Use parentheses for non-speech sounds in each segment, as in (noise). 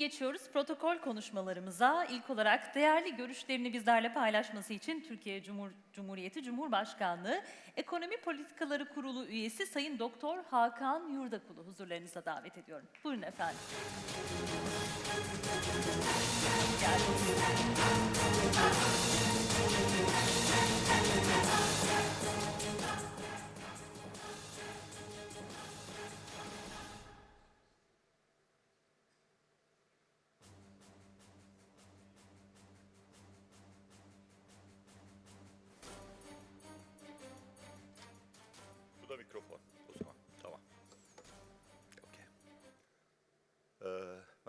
geçiyoruz protokol konuşmalarımıza. İlk olarak değerli görüşlerini bizlerle paylaşması için Türkiye Cumhur Cumhuriyeti Cumhurbaşkanlığı Ekonomi Politikaları Kurulu üyesi Sayın Doktor Hakan Yurdakulu huzurlarınıza davet ediyorum. Buyurun efendim. Geldiniz.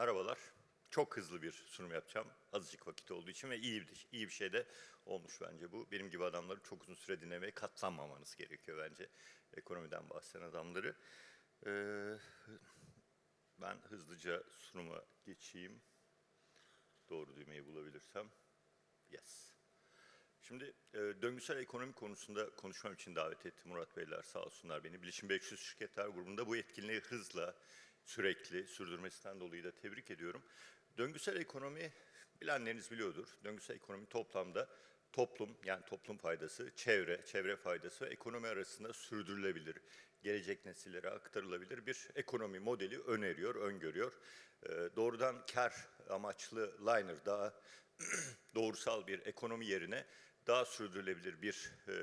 Merhabalar. Çok hızlı bir sunum yapacağım. Azıcık vakit olduğu için ve iyi bir, iyi bir şey de olmuş bence bu. Benim gibi adamları çok uzun süre dinlemeye katlanmamanız gerekiyor bence. Ekonomiden bahseden adamları. Ee, ben hızlıca sunuma geçeyim. Doğru düğmeyi bulabilirsem. Yes. Şimdi e, döngüsel ekonomi konusunda konuşmam için davet etti Murat Beyler sağ olsunlar beni. Bilişim 500 Şirketler grubunda bu etkinliği hızla, sürekli sürdürmesinden dolayı da tebrik ediyorum. Döngüsel ekonomi bilenleriniz biliyordur. Döngüsel ekonomi toplamda toplum yani toplum faydası, çevre, çevre faydası ve ekonomi arasında sürdürülebilir, gelecek nesillere aktarılabilir bir ekonomi modeli öneriyor, öngörüyor. E, doğrudan kar amaçlı liner daha (clears throat) doğrusal bir ekonomi yerine daha sürdürülebilir bir e,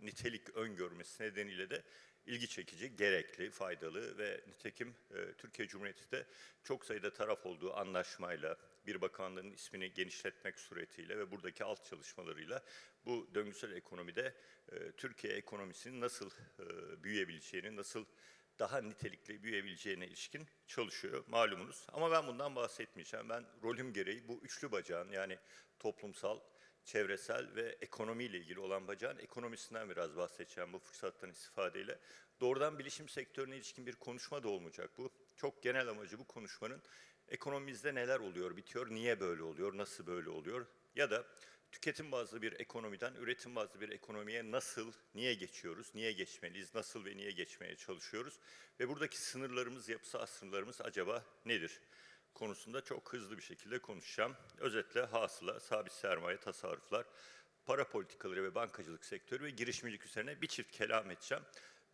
nitelik öngörmesi nedeniyle de ilgi çekici, gerekli, faydalı ve nitekim e, Türkiye Cumhuriyeti de çok sayıda taraf olduğu anlaşmayla, bir bakanlığın ismini genişletmek suretiyle ve buradaki alt çalışmalarıyla bu döngüsel ekonomide e, Türkiye ekonomisinin nasıl e, büyüyebileceğini, nasıl daha nitelikli büyüyebileceğine ilişkin çalışıyor malumunuz. Ama ben bundan bahsetmeyeceğim. Ben rolüm gereği bu üçlü bacağın yani toplumsal, çevresel ve ekonomiyle ilgili olan bacağın ekonomisinden biraz bahsedeceğim bu fırsattan istifadeyle. Doğrudan bilişim sektörüne ilişkin bir konuşma da olmayacak bu. Çok genel amacı bu konuşmanın ekonomimizde neler oluyor, bitiyor, niye böyle oluyor, nasıl böyle oluyor ya da tüketim bazlı bir ekonomiden üretim bazlı bir ekonomiye nasıl, niye geçiyoruz, niye geçmeliyiz, nasıl ve niye geçmeye çalışıyoruz ve buradaki sınırlarımız, yapısal sınırlarımız acaba nedir konusunda çok hızlı bir şekilde konuşacağım. Özetle hasıla, sabit sermaye, tasarruflar, para politikaları ve bankacılık sektörü ve girişimcilik üzerine bir çift kelam edeceğim.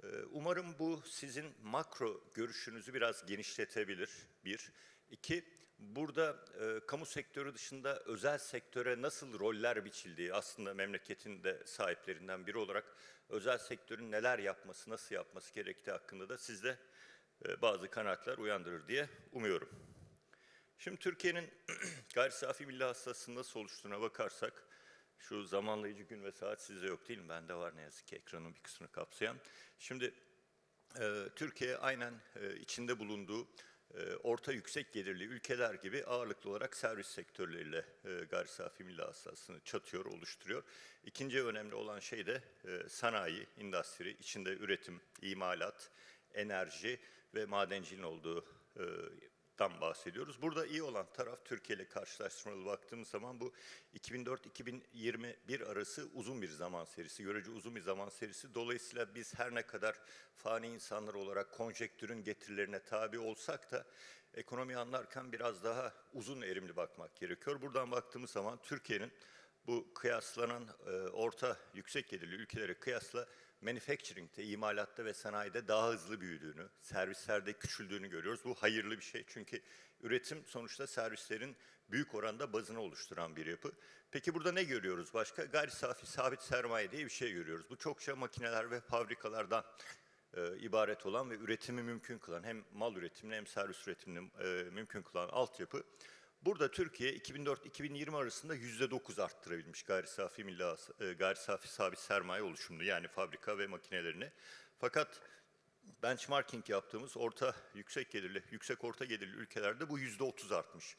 Ee, Umarım bu sizin makro görüşünüzü biraz genişletebilir. Bir. İki, burada e, kamu sektörü dışında özel sektöre nasıl roller biçildiği aslında memleketin de sahiplerinden biri olarak özel sektörün neler yapması, nasıl yapması gerektiği hakkında da sizde e, bazı kanaatler uyandırır diye umuyorum. Şimdi Türkiye'nin (clears throat) gayri safi milli hasılasının nasıl oluştuğuna bakarsak, şu zamanlayıcı gün ve saat sizde yok değil mi? Bende var ne yazık ki ekranın bir kısmını kapsayan. Şimdi e, Türkiye aynen e, içinde bulunduğu e, orta yüksek gelirli ülkeler gibi ağırlıklı olarak servis sektörleriyle e, gayri safi milli hasılasını çatıyor, oluşturuyor. İkinci önemli olan şey de e, sanayi, endüstri, içinde üretim, imalat, enerji ve madenciliğin olduğu e, dan bahsediyoruz. Burada iyi olan taraf Türkiye ile karşılaştırmalı baktığımız zaman bu 2004-2021 arası uzun bir zaman serisi, görece uzun bir zaman serisi. Dolayısıyla biz her ne kadar fani insanlar olarak konjektürün getirilerine tabi olsak da ekonomi anlarken biraz daha uzun erimli bakmak gerekiyor. Buradan baktığımız zaman Türkiye'nin bu kıyaslanan e, orta yüksek gelirli ülkelere kıyasla manufacturing'te, imalatta ve sanayide daha hızlı büyüdüğünü, servislerde küçüldüğünü görüyoruz. Bu hayırlı bir şey çünkü üretim sonuçta servislerin büyük oranda bazını oluşturan bir yapı. Peki burada ne görüyoruz başka? Gayri safi sabit sermaye diye bir şey görüyoruz. Bu çokça makineler ve fabrikalardan e, ibaret olan ve üretimi mümkün kılan hem mal üretimini hem servis üretimini e, mümkün kılan altyapı. Burada Türkiye 2004-2020 arasında %9 arttırabilmiş gayri safi milli e, gayri safi sabit sermaye oluşumunu yani fabrika ve makinelerini. Fakat benchmarking yaptığımız orta yüksek gelirli, yüksek orta gelirli ülkelerde bu %30 artmış.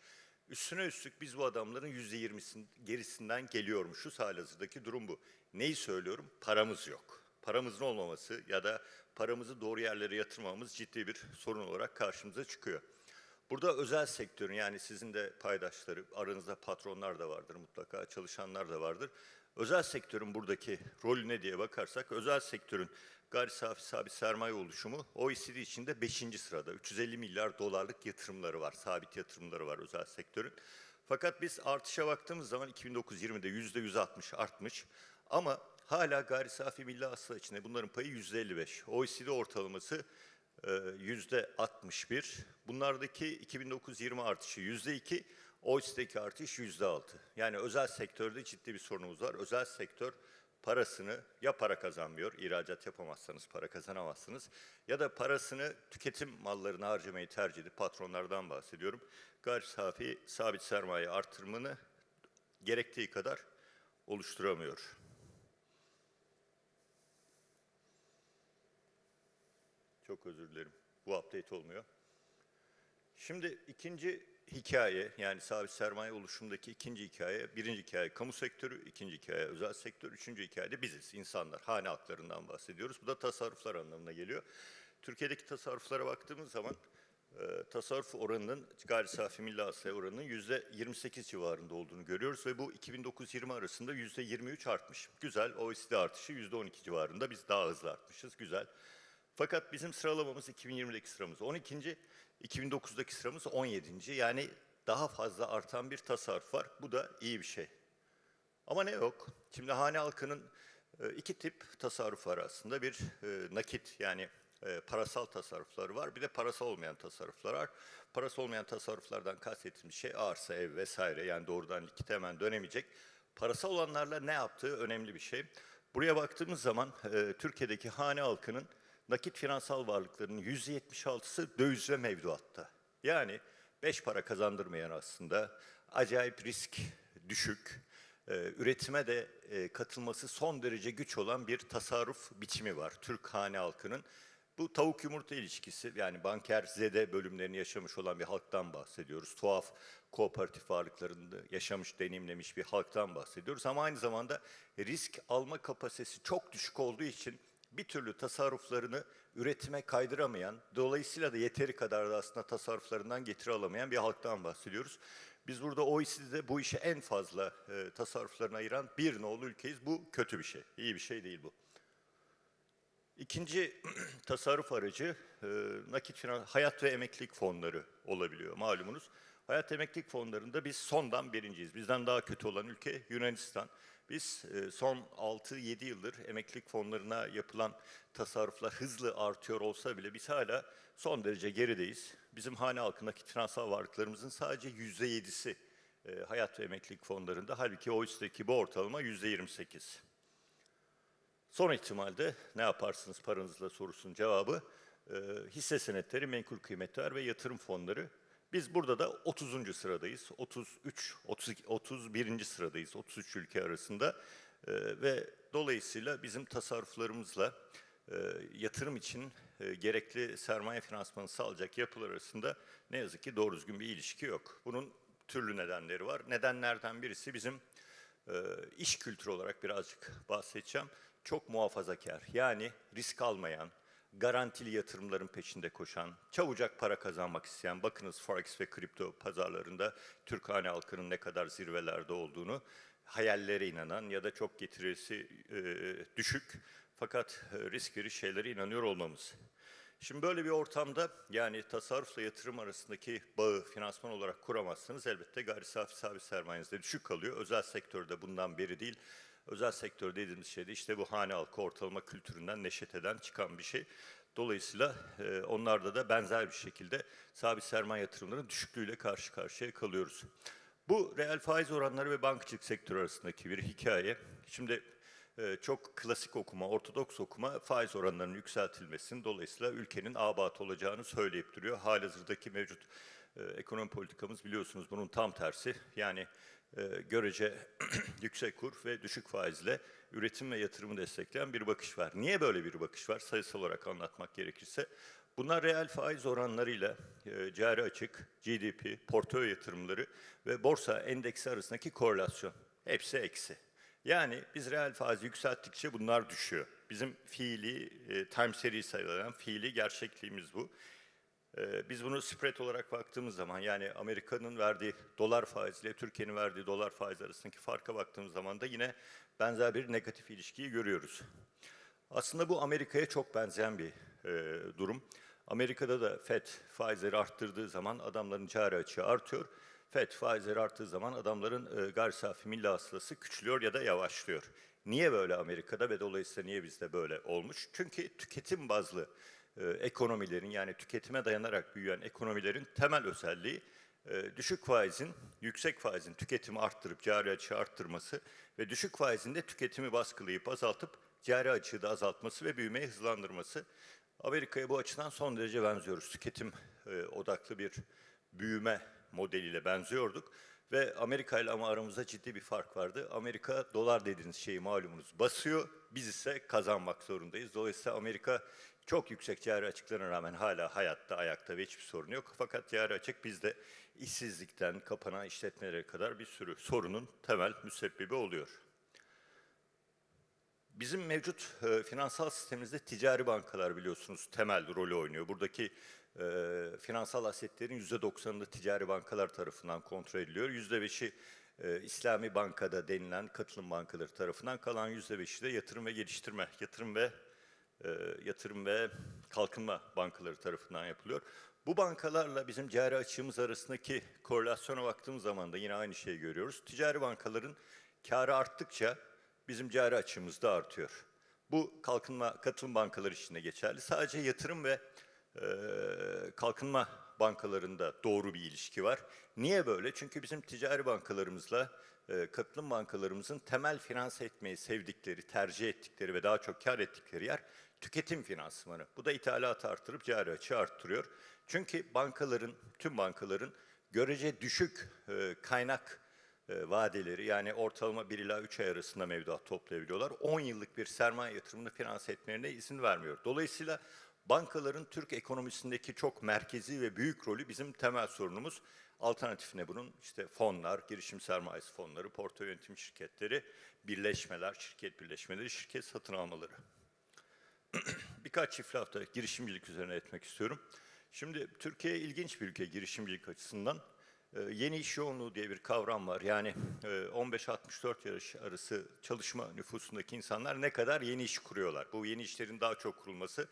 Üstüne üstlük biz bu adamların %20'sinin gerisinden geliyormuşuz halihazırdaki durum bu. Neyi söylüyorum? Paramız yok. Paramızın olmaması ya da paramızı doğru yerlere yatırmamamız ciddi bir sorun olarak karşımıza çıkıyor. Burada özel sektörün yani sizin de paydaşları, aranızda patronlar da vardır mutlaka, çalışanlar da vardır. Özel sektörün buradaki rolü ne diye bakarsak, özel sektörün gayri safi sabit sermaye oluşumu OECD içinde 5. sırada. 350 milyar dolarlık yatırımları var, sabit yatırımları var özel sektörün. Fakat biz artışa baktığımız zaman 2009-20'de yüzde 160 artmış ama hala gayri safi milli hasıla içinde bunların payı yüzde 55. OECD ortalaması yüzde 61. Bunlardaki 2009-20 artışı yüzde 2, OECD'deki artış yüzde 6. Yani özel sektörde ciddi bir sorunumuz var. Özel sektör parasını ya para kazanmıyor, ihracat yapamazsanız para kazanamazsınız ya da parasını tüketim mallarına harcamayı tercih edip patronlardan bahsediyorum. Gayri safi sabit sermaye artırımını gerektiği kadar oluşturamıyor. Çok özür dilerim. Bu update olmuyor. Şimdi ikinci hikaye yani sabit sermaye oluşumundaki ikinci hikaye, birinci hikaye kamu sektörü, ikinci hikaye özel sektör, üçüncü hikaye de biziz, insanlar, hane halklarından bahsediyoruz. Bu da tasarruflar anlamına geliyor. Türkiye'deki tasarruflara baktığımız zaman e, tasarruf oranının gayri safi milli hasılaya oranının yüzde 28 civarında olduğunu görüyoruz ve bu 2009-20 arasında yüzde 23 artmış. Güzel, OECD artışı yüzde 12 civarında, biz daha hızlı artmışız, güzel. Fakat bizim sıralamamız 2020'deki sıramız 12. 2009'daki sıramız 17. Yani daha fazla artan bir tasarruf var. Bu da iyi bir şey. Ama ne yok? Şimdi hane halkının e, iki tip tasarruf var aslında. Bir e, nakit yani e, parasal tasarrufları var. Bir de parasal olmayan tasarruflar var. Parasal olmayan tasarruflardan kastettiğimiz şey arsa, ev vesaire. Yani doğrudan likit hemen dönemeyecek. Parasal olanlarla ne yaptığı önemli bir şey. Buraya baktığımız zaman Türkiye'deki hane halkının nakit finansal varlıklarının %76'sı döviz ve mevduatta. Yani beş para kazandırmayan aslında acayip risk düşük, e, üretime de e, katılması son derece güç olan bir tasarruf biçimi var Türk hane halkının. Bu tavuk yumurta ilişkisi yani banker zede bölümlerini yaşamış olan bir halktan bahsediyoruz. Tuhaf kooperatif varlıklarını yaşamış, deneyimlemiş bir halktan bahsediyoruz. Ama aynı zamanda risk alma kapasitesi çok düşük olduğu için bir türlü tasarruflarını üretime kaydıramayan, dolayısıyla da yeteri kadar da aslında tasarruflarından getiri alamayan bir halktan bahsediyoruz. Biz burada OECD'de bu işe en fazla e, tasarruflarını ayıran bir nolu ülkeyiz. Bu kötü bir şey, iyi bir şey değil bu. İkinci (clears throat) tasarruf aracı e, nakit finans, hayat ve emeklilik fonları olabiliyor malumunuz. Hayat emeklilik fonlarında biz sondan birinciyiz. Bizden daha kötü olan ülke Yunanistan. Biz e, son 6-7 yıldır emeklilik fonlarına yapılan tasarruflar hızlı artıyor olsa bile biz hala son derece gerideyiz. Bizim hane halkındaki finansal varlıklarımızın sadece %7'si e, hayat ve emeklilik fonlarında. Halbuki OECD'deki bu ortalama %28. Son ihtimalde ne yaparsınız paranızla sorusunun cevabı e, hisse senetleri, menkul kıymetler ve yatırım fonları. Biz burada da 30. sıradayız. 33, 32, 31. sıradayız 33 ülke arasında. E, ve dolayısıyla bizim tasarruflarımızla e, yatırım için e, gerekli sermaye finansmanı sağlayacak yapılar arasında ne yazık ki doğru düzgün bir ilişki yok. Bunun türlü nedenleri var. Nedenlerden birisi bizim e, iş kültürü olarak birazcık bahsedeceğim. Çok muhafazakar yani risk almayan, garantili yatırımların peşinde koşan, çabucak para kazanmak isteyen, bakınız Forex ve kripto pazarlarında Türk hane halkının ne kadar zirvelerde olduğunu, hayallere inanan ya da çok getirisi e, düşük fakat e, risk veri şeylere inanıyor olmamız. Şimdi böyle bir ortamda yani tasarrufla yatırım arasındaki bağı finansman olarak kuramazsınız. Elbette gayri safi sabit sermayeniz de düşük kalıyor. Özel sektörde bundan beri değil. Özel sektör dediğimiz şey de işte bu hane halkı ortalama kültüründen neşeteden çıkan bir şey. Dolayısıyla e, onlarda da benzer bir şekilde sabit sermaye yatırımlarının düşüklüğüyle karşı karşıya kalıyoruz. Bu reel faiz oranları ve bankacılık sektörü arasındaki bir hikaye. Şimdi e, çok klasik okuma, ortodoks okuma faiz oranlarının yükseltilmesinin dolayısıyla ülkenin abat olacağını söyleyip duruyor. Halihazırdaki mevcut e, ekonomi politikamız biliyorsunuz bunun tam tersi. Yani görece (clears throat) yüksek kur ve düşük faizle üretim ve yatırımı destekleyen bir bakış var. Niye böyle bir bakış var? Sayısal olarak anlatmak gerekirse. Bunlar reel faiz oranlarıyla e, cari açık, GDP, portföy yatırımları ve borsa endeksi arasındaki korelasyon. Hepsi eksi. Yani biz reel faizi yükselttikçe bunlar düşüyor. Bizim fiili, e, time series sayılan fiili gerçekliğimiz bu. E, biz bunu spread olarak baktığımız zaman yani Amerika'nın verdiği dolar faiziyle Türkiye'nin verdiği dolar faiz arasındaki farka baktığımız zaman da yine benzer bir negatif ilişkiyi görüyoruz. Aslında bu Amerika'ya çok benzeyen bir e, durum. Amerika'da da FED faizleri arttırdığı zaman adamların cari açığı artıyor. FED faizleri arttığı zaman adamların e, gayri safi milli hasılası küçülüyor ya da yavaşlıyor. Niye böyle Amerika'da ve dolayısıyla niye bizde böyle olmuş? Çünkü tüketim bazlı e, ekonomilerin yani tüketime dayanarak büyüyen ekonomilerin temel özelliği e, düşük faizin, yüksek faizin tüketimi arttırıp cari açığı arttırması ve düşük faizin de tüketimi baskılayıp azaltıp cari açığı da azaltması ve büyümeyi hızlandırması. Amerika'ya bu açıdan son derece benziyoruz. Tüketim e, odaklı bir büyüme modeliyle benziyorduk. Ve Amerika ile ama aramızda ciddi bir fark vardı. Amerika dolar dediğiniz şeyi malumunuz basıyor. Biz ise kazanmak zorundayız. Dolayısıyla Amerika çok yüksek cari açıklarına rağmen hala hayatta, ayakta ve hiçbir sorun yok. Fakat cari açık bizde işsizlikten kapanan işletmelere kadar bir sürü sorunun temel müsebbibi oluyor. Bizim mevcut e, finansal sistemimizde ticari bankalar biliyorsunuz temel rolü oynuyor. Buradaki e, finansal asetlerin %90'ını ticari bankalar tarafından kontrol ediliyor. %5'i e, İslami Bankada denilen katılım bankaları tarafından kalan %5'i de yatırım ve geliştirme, yatırım ve yatırım ve kalkınma bankaları tarafından yapılıyor. Bu bankalarla bizim cari açığımız arasındaki korelasyona baktığımız zaman da yine aynı şeyi görüyoruz. Ticari bankaların karı arttıkça bizim cari açığımız da artıyor. Bu kalkınma katılım bankaları için de geçerli. Sadece yatırım ve e, kalkınma bankalarında doğru bir ilişki var. Niye böyle? Çünkü bizim ticari bankalarımızla e, katılım bankalarımızın temel finanse etmeyi sevdikleri, tercih ettikleri ve daha çok kar ettikleri yer tüketim finansmanı. Bu da ithalatı artırıp cari açığı arttırıyor. Çünkü bankaların, tüm bankaların görece düşük e, kaynak e, vadeleri yani ortalama 1 ila 3 ay arasında mevduat toplayabiliyorlar. 10 yıllık bir sermaye yatırımını finanse etmelerine izin vermiyor. Dolayısıyla bankaların Türk ekonomisindeki çok merkezi ve büyük rolü bizim temel sorunumuz. Alternatifine bunun işte fonlar, girişim sermayesi fonları, portföy yönetim şirketleri, birleşmeler, şirket birleşmeleri, şirket satın almaları. Birkaç çift hafta girişimcilik üzerine etmek istiyorum. Şimdi Türkiye ilginç bir ülke girişimcilik açısından. Ee, yeni iş yoğunluğu diye bir kavram var. Yani e, 15-64 yaş arası çalışma nüfusundaki insanlar ne kadar yeni iş kuruyorlar. Bu yeni işlerin daha çok kurulması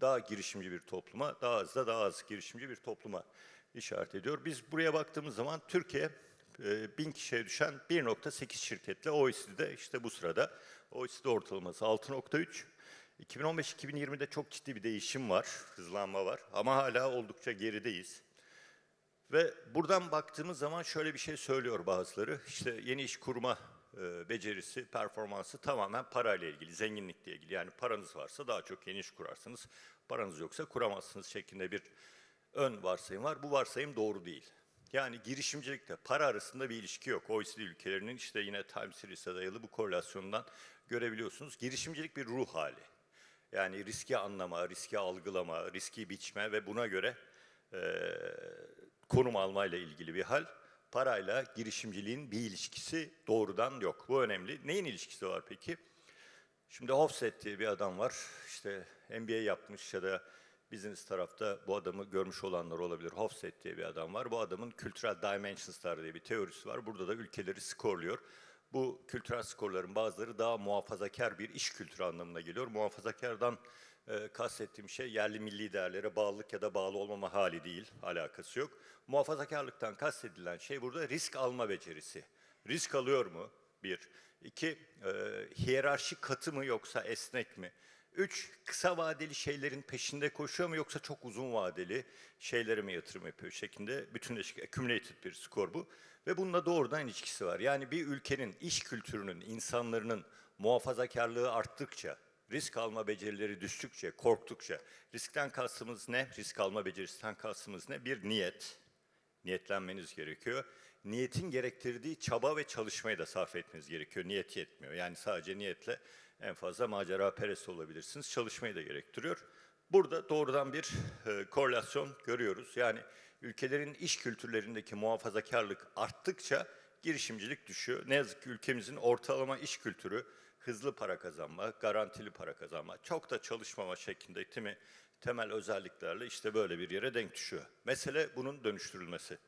daha girişimci bir topluma, daha az da daha az girişimci bir topluma işaret ediyor. Biz buraya baktığımız zaman Türkiye e, bin kişiye düşen 1.8 şirketle OECD'de işte bu sırada OECD ortalaması 6.3. 2015-2020'de çok ciddi bir değişim var, hızlanma var ama hala oldukça gerideyiz. Ve buradan baktığımız zaman şöyle bir şey söylüyor bazıları. İşte yeni iş kurma e, becerisi, performansı tamamen parayla ilgili, zenginlikle ilgili. Yani paranız varsa daha çok yeni iş kurarsınız, paranız yoksa kuramazsınız şeklinde bir ön varsayım var. Bu varsayım doğru değil. Yani girişimcilikte para arasında bir ilişki yok. OECD ülkelerinin işte yine Time Series'e dayalı bu korelasyondan görebiliyorsunuz. Girişimcilik bir ruh hali. Yani riski anlama, riski algılama, riski biçme ve buna göre e, konum almayla ilgili bir hal. Parayla girişimciliğin bir ilişkisi doğrudan yok. Bu önemli. Neyin ilişkisi var peki? Şimdi Hofstede diye bir adam var. İşte MBA yapmış ya da business tarafta bu adamı görmüş olanlar olabilir. Hofstede diye bir adam var. Bu adamın kültürel dimensionslar diye bir teorisi var. Burada da ülkeleri skorluyor. Bu kültürel skorların bazıları daha muhafazakar bir iş kültürü anlamına geliyor. Muhafazakardan e, kastettiğim şey yerli milli değerlere bağlılık ya da bağlı olmama hali değil, alakası yok. Muhafazakarlıktan kastedilen şey burada risk alma becerisi. Risk alıyor mu? Bir. İki, e, hiyerarşi katı mı yoksa esnek mi? Üç, kısa vadeli şeylerin peşinde koşuyor mu yoksa çok uzun vadeli şeylere mi yatırım yapıyor şeklinde bütünleşik, accumulated bir skor bu. Ve bununla doğrudan ilişkisi var. Yani bir ülkenin iş kültürünün, insanların muhafazakarlığı arttıkça, risk alma becerileri düştükçe, korktukça, riskten kastımız ne? Risk alma becerisinden kastımız ne? Bir niyet, niyetlenmeniz gerekiyor. Niyetin gerektirdiği çaba ve çalışmayı da sarf etmeniz gerekiyor. Niyet yetmiyor. Yani sadece niyetle en fazla macera perest olabilirsiniz. Çalışmayı da gerektiriyor. Burada doğrudan bir e, korelasyon görüyoruz. Yani ülkelerin iş kültürlerindeki muhafazakarlık arttıkça girişimcilik düşüyor. Ne yazık ki ülkemizin ortalama iş kültürü hızlı para kazanma, garantili para kazanma, çok da çalışmama şeklinde timi temel özelliklerle işte böyle bir yere denk düşüyor. Mesele bunun dönüştürülmesi.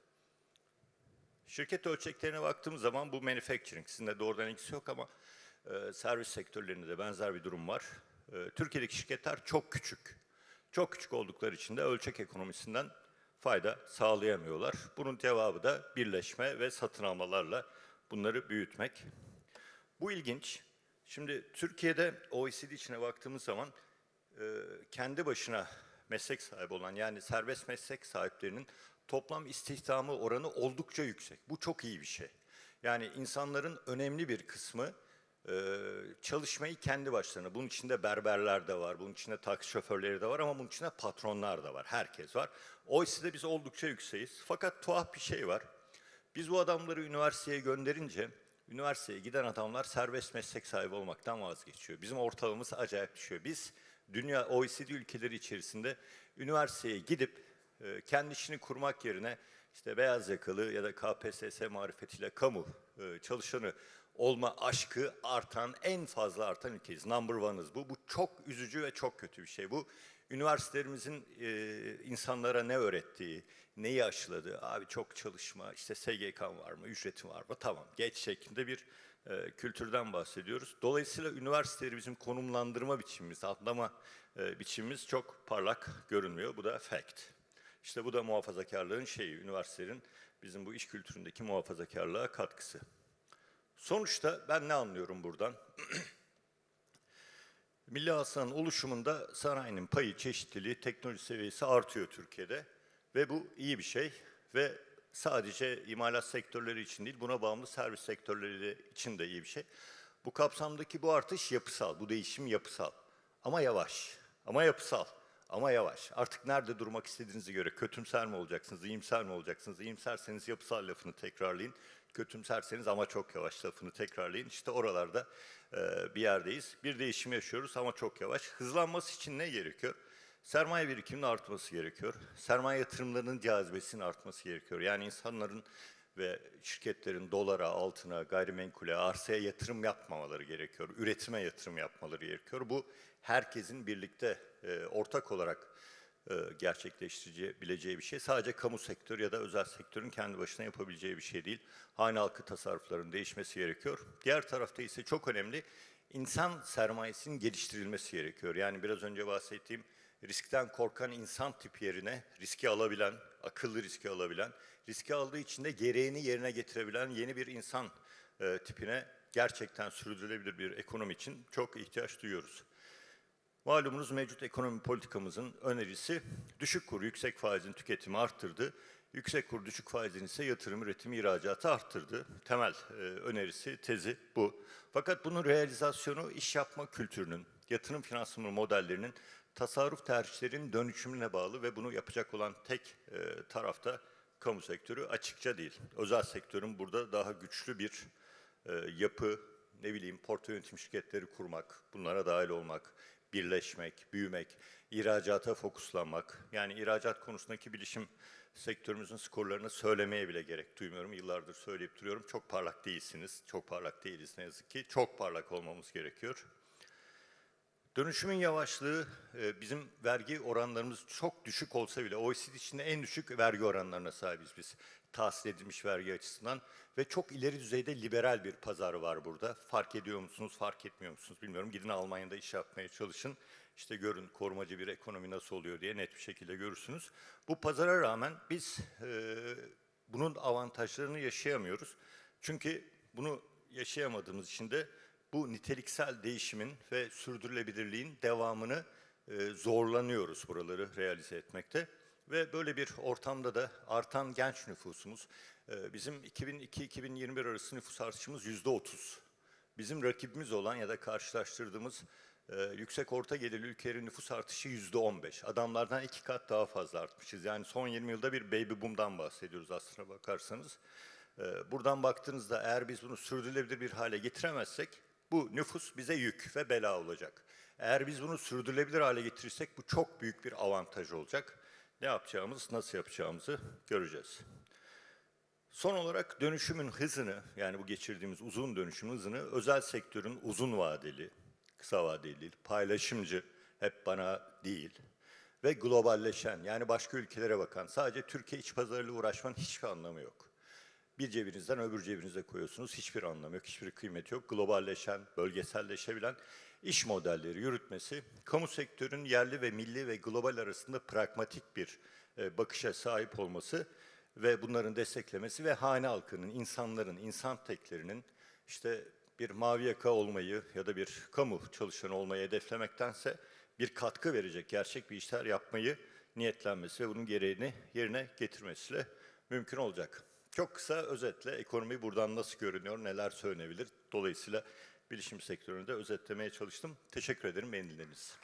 Şirket ölçeklerine baktığımız zaman bu manufacturing, sizinle doğrudan ilgisi yok ama e, servis sektörlerinde de benzer bir durum var. E, Türkiye'deki şirketler çok küçük. Çok küçük oldukları için de ölçek ekonomisinden fayda sağlayamıyorlar. Bunun cevabı da birleşme ve satın almalarla bunları büyütmek. Bu ilginç. Şimdi Türkiye'de OECD içine baktığımız zaman e, kendi başına meslek sahibi olan yani serbest meslek sahiplerinin toplam istihdamı oranı oldukça yüksek. Bu çok iyi bir şey. Yani insanların önemli bir kısmı e, çalışmayı kendi başlarına. Bunun içinde berberler de var, bunun içinde taksi şoförleri de var ama bunun içinde patronlar da var. Herkes var. OECD'de biz oldukça yükseğiz. Fakat tuhaf bir şey var. Biz bu adamları üniversiteye gönderince üniversiteye giden adamlar serbest meslek sahibi olmaktan vazgeçiyor. Bizim ortalamamız acayip düşüyor. Biz dünya OECD ülkeleri içerisinde üniversiteye gidip e, kendi işini kurmak yerine işte beyaz yakalı ya da KPSS marifetiyle kamu e, çalışanı olma aşkı artan, en fazla artan ülkeyiz. Number one'ız bu. Bu çok üzücü ve çok kötü bir şey. Bu üniversitelerimizin e, insanlara ne öğrettiği, neyi aşıladığı, abi çok çalışma, işte SGK'm var mı, ücretim var mı, tamam geç şeklinde bir e, kültürden bahsediyoruz. Dolayısıyla üniversiteleri bizim konumlandırma biçimimiz, adlama e, biçimimiz çok parlak görünmüyor. Bu da fact. İşte bu da muhafazakarlığın şeyi, üniversitelerin bizim bu iş kültüründeki muhafazakarlığa katkısı. Sonuçta ben ne anlıyorum buradan? (clears throat) Milli Hasan'ın oluşumunda sanayinin payı, çeşitliliği, teknoloji seviyesi artıyor Türkiye'de. Ve bu iyi bir şey. Ve sadece imalat sektörleri için değil, buna bağımlı servis sektörleri için de iyi bir şey. Bu kapsamdaki bu artış yapısal, bu değişim yapısal. Ama yavaş, ama yapısal, ama yavaş. Artık nerede durmak istediğinize göre kötümser mi olacaksınız, iyimser mi olacaksınız? İyimserseniz yapısal lafını tekrarlayın. Kötümserseniz ama çok yavaş lafını tekrarlayın. İşte oralarda e, bir yerdeyiz. Bir değişim yaşıyoruz ama çok yavaş. Hızlanması için ne gerekiyor? Sermaye birikiminin artması gerekiyor. Sermaye yatırımlarının cazibesinin artması gerekiyor. Yani insanların ve şirketlerin dolara, altına, gayrimenkule, arsaya yatırım yapmamaları gerekiyor. Üretime yatırım yapmaları gerekiyor. Bu herkesin birlikte e, ortak olarak gerçekleştirebileceği bir şey. Sadece kamu sektörü ya da özel sektörün kendi başına yapabileceği bir şey değil. Hane halkı tasarruflarının değişmesi gerekiyor. Diğer tarafta ise çok önemli insan sermayesinin geliştirilmesi gerekiyor. Yani biraz önce bahsettiğim riskten korkan insan tipi yerine riski alabilen, akıllı riski alabilen, riski aldığı için de gereğini yerine getirebilen yeni bir insan e, tipine gerçekten sürdürülebilir bir ekonomi için çok ihtiyaç duyuyoruz. Malumunuz mevcut ekonomi politikamızın önerisi düşük kur, yüksek faizin tüketimi arttırdı. Yüksek kur, düşük faizin ise yatırım, üretim, ihracatı arttırdı. Temel e, önerisi, tezi bu. Fakat bunun realizasyonu iş yapma kültürünün, yatırım finansmanı modellerinin, tasarruf tercihlerinin dönüşümüne bağlı ve bunu yapacak olan tek e, tarafta kamu sektörü açıkça değil. Özel sektörün burada daha güçlü bir e, yapı, ne bileyim portföy yönetim şirketleri kurmak, bunlara dahil olmak, birleşmek, büyümek, ihracata fokuslanmak. Yani ihracat konusundaki bilişim sektörümüzün skorlarını söylemeye bile gerek duymuyorum. Yıllardır söyleyip duruyorum. Çok parlak değilsiniz. Çok parlak değiliz ne yazık ki. Çok parlak olmamız gerekiyor. Dönüşümün yavaşlığı, e, bizim vergi oranlarımız çok düşük olsa bile OECD içinde en düşük vergi oranlarına sahibiz biz. Tahsil edilmiş vergi açısından ve çok ileri düzeyde liberal bir pazar var burada. Fark ediyor musunuz, fark etmiyor musunuz bilmiyorum. Gidin Almanya'da iş yapmaya çalışın. İşte görün korumacı bir ekonomi nasıl oluyor diye net bir şekilde görürsünüz. Bu pazara rağmen biz e, bunun avantajlarını yaşayamıyoruz. Çünkü bunu yaşayamadığımız için de bu niteliksel değişimin ve sürdürülebilirliğin devamını e, zorlanıyoruz buraları realize etmekte. Ve böyle bir ortamda da artan genç nüfusumuz, e, bizim 2002-2021 arası nüfus artışımız yüzde otuz. Bizim rakibimiz olan ya da karşılaştırdığımız e, yüksek orta gelirli ülkelerin nüfus artışı yüzde on beş. Adamlardan iki kat daha fazla artmışız. Yani son 20 yılda bir baby boom'dan bahsediyoruz aslına bakarsanız. E, buradan baktığınızda eğer biz bunu sürdürülebilir bir hale getiremezsek bu nüfus bize yük ve bela olacak. Eğer biz bunu sürdürülebilir hale getirirsek bu çok büyük bir avantaj olacak. Ne yapacağımız, nasıl yapacağımızı göreceğiz. Son olarak dönüşümün hızını, yani bu geçirdiğimiz uzun dönüşüm hızını özel sektörün uzun vadeli, kısa vadeli değil, paylaşımcı, hep bana değil ve globalleşen, yani başka ülkelere bakan, sadece Türkiye iç pazarıyla uğraşmanın hiçbir anlamı yok. bir cebinizden öbür cebinize koyuyorsunuz. Hiçbir anlamı yok, hiçbir kıymeti yok. Globalleşen, bölgeselleşebilen iş modelleri yürütmesi, kamu sektörünün yerli ve milli ve global arasında pragmatik bir e, bakışa sahip olması ve bunların desteklemesi ve hane halkının, insanların, insan teklerinin işte bir mavi yaka olmayı ya da bir kamu çalışanı olmayı hedeflemektense bir katkı verecek gerçek bir işler yapmayı niyetlenmesi ve bunun gereğini yerine getirmesiyle mümkün olacak. Çok kısa özetle ekonomi buradan nasıl görünüyor, neler söylenebilir? Dolayısıyla bilişim sektörünü de özetlemeye çalıştım. Teşekkür ederim için.